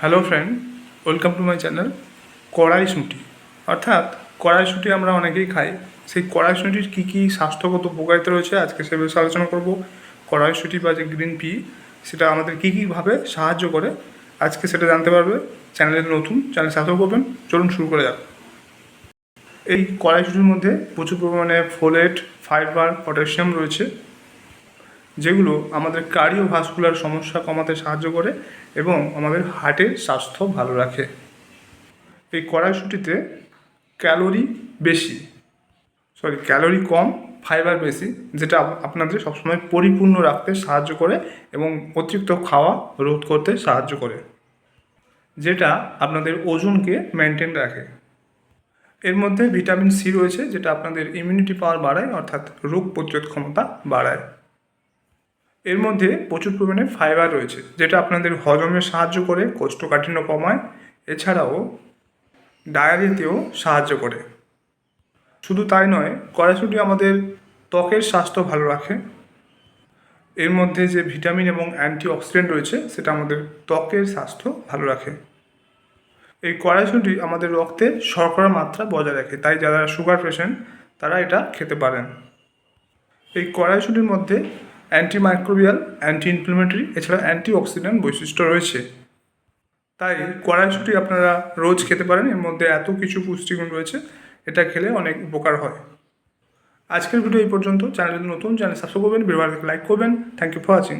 Hello friend welcome to my channel কড়াইশুঁটি অর্থাৎ কড়াইশুঁটি আমরা অনেকেই খাই। সেই কড়াইশুঁটির কী কী স্বাস্থ্যগত উপকারিতা রয়েছে আজকে সে বিষয়ে আলোচনা করব। কড়াইশুঁটি বা যে গ্রিন পি সেটা আমাদের কী কীভাবে সাহায্য করে, আজকে সেটা জানতে পারবে। চ্যানেলে নতুন চ্যানেল সাথেও করবেন। চলুন শুরু করে যাক। এই কড়াইশুঁটির মধ্যে প্রচুর পরিমাণে ফোলেট ফাইবার পটাশিয়াম রয়েছে। যেগুলো আমাদের কার্ডিও ভাস্কুলার সমস্যা কমাতে সাহায্য করে এবং আমাদের হার্টের স্বাস্থ্য ভালো রাখে। এই কড়াইশুটিতে ক্যালোরি বেশি সরি ক্যালোরি কম ফাইবার বেশি, যেটা আপনাদের সবসময় পরিপূর্ণ রাখতে সাহায্য করে এবং অতিরিক্ত খাওয়া রোধ করতে সাহায্য করে, যেটা আপনাদের ওজনকে মেনটেন রাখে। এর মধ্যে ভিটামিন সি রয়েছে, যেটা আপনাদের ইমিউনিটি পাওয়ার বাড়ায়, অর্থাৎ রোগ প্রতিরোধ ক্ষমতা বাড়ায়। এর মধ্যে প্রচুর পরিমাণে ফাইবার রয়েছে, যেটা আপনাদের হজমে সাহায্য করে, কোষ্ঠকাঠিন্য কমায়, এছাড়াও ডায়ারিয়াতেও সাহায্য করে। শুধু তাই নয়, কড়াইশুঁটি আমাদের ত্বকের স্বাস্থ্য ভালো রাখে। এর মধ্যে যে ভিটামিন এবং অ্যান্টি অক্সিডেন্ট রয়েছে, সেটা আমাদের ত্বকের স্বাস্থ্য ভালো রাখে। এই কড়াইশুঁটি আমাদের রক্তে শর্করার মাত্রা বজায় রাখে, তাই যারা সুগার পেশেন্ট তারা এটা খেতে পারেন। এই কড়াইশুঁটির মধ্যে অ্যান্টি মাইক্রোবিয়াল অ্যান্টি ইনফ্লেমেটরি এছাড়া অ্যান্টি অক্সিডেন্ট বৈশিষ্ট্য রয়েছে। তাই কড়াইশুটি আপনারা রোজ খেতে পারেন, এর মধ্যে এত কিছু পুষ্টিগুণ রয়েছে, এটা খেলে অনেক উপকার হয়। আজকের ভিডিও এই পর্যন্ত। চ্যানেল নতুন, চ্যানেল সাবস্ক্রাইব করবেন ভিডিও লাইক করবেন। Thank you for watching